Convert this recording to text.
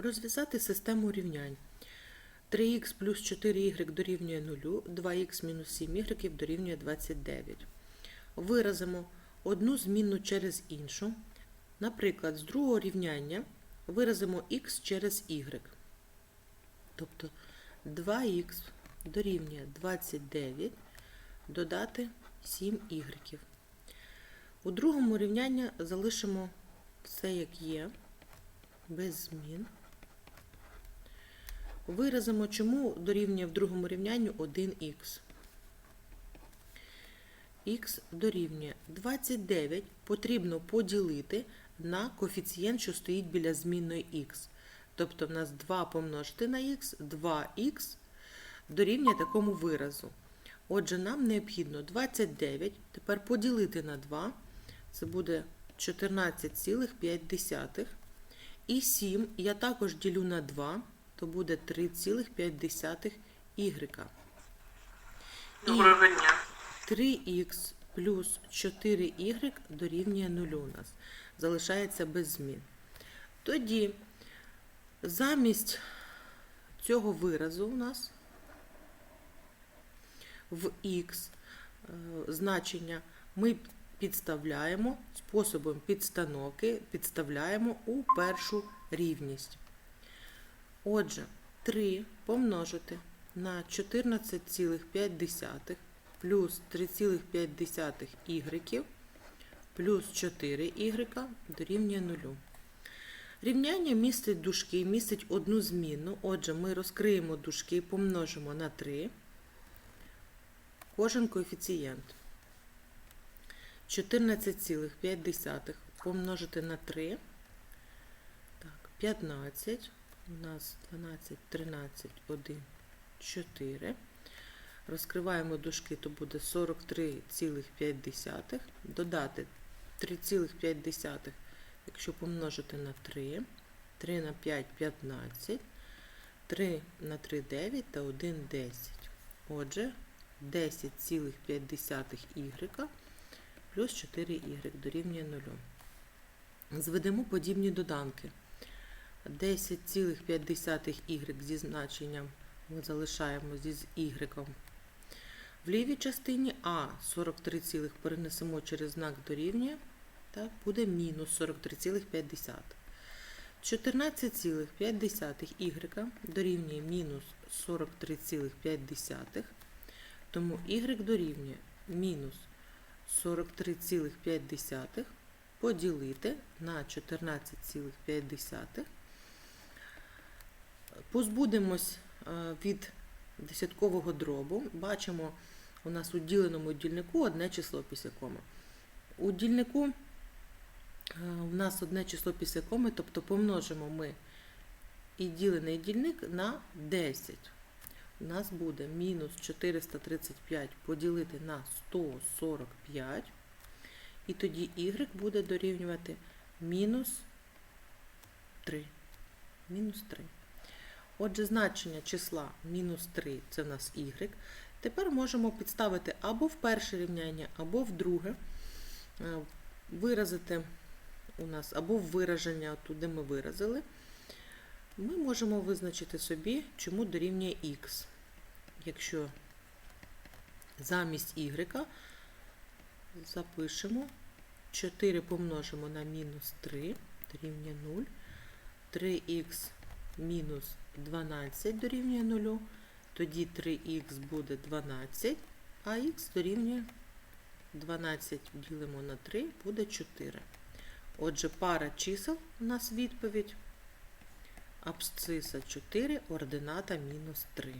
Розв'язати систему рівнянь. 3х плюс 4y дорівнює 0, 2х мінус 7y дорівнює 29. Виразимо одну змінну через іншу. Наприклад, з другого рівняння виразимо х через y. Тобто 2х дорівнює 29 додати 7 y. У другому рівнянні залишимо все як є, без змін. Виразимо, чому дорівнює в другому рівнянні 1х. х дорівнює 29 потрібно поділити на коефіцієнт, що стоїть біля змінної х. Тобто в нас 2 помножити на х, 2х дорівнює такому виразу. Отже, нам необхідно 29 тепер поділити на 2. Це буде 14,5. І 7 я також ділю на 2, то буде 3,5 y. Доброго дня. 3х плюс 4y дорівнює 0 у нас. Залишається без змін. Тоді замість цього виразу у нас в х е, значення ми підставляємо способом підстановки, підставляємо у першу рівність. Отже, 3 помножити на 14,5 плюс 3,5 y плюс 4 y дорівнює 0. Рівняння містить дужки, містить одну змінну. Отже, ми розкриємо дужки і помножимо на 3 кожен коефіцієнт. 14,5 помножити на 3. Так, 15. У нас 12, 13, 1, 4. Розкриваємо дужки, то буде 43,5. Додати 3,5, якщо помножити на 3. 3 на 5 15. 3 на 3 9 та 1 10. Отже, 10,5 y плюс 4 y дорівнює 0. Зведемо подібні доданки. 10,5 y зі значенням ми залишаємо зі y. В лівій частині А 43, цілих перенесемо через знак дорівнює, так, буде мінус 43,5. 14,5 y дорівнює мінус 43,5, тому y дорівнює мінус 43,5 поділити на 14,5. Позбудемось е, від десяткового дробу. Бачимо, у нас у діленому дільнику одне число після коми. У дільнику е, у нас одне число після коми, тобто помножимо ми і ділений дільник на 10. У нас буде мінус 435 поділити на 145. І тоді y буде дорівнювати мінус 3. Мінус 3. Отже, значення числа мінус 3 це в нас y. Тепер можемо підставити або в перше рівняння, або в друге. Е, Виразити у нас або в вираження, туди ми виразили. Ми можемо визначити собі, чому дорівнює х. Якщо замість y запишемо 4 помножимо на мінус 3 дорівнює 0. 3х мінус 12 дорівнює 0. Тоді 3х буде 12, а х дорівнює 12 ділимо на 3, буде 4. Отже, пара чисел у нас відповідь. Абсциса 4, ордината мінус 3.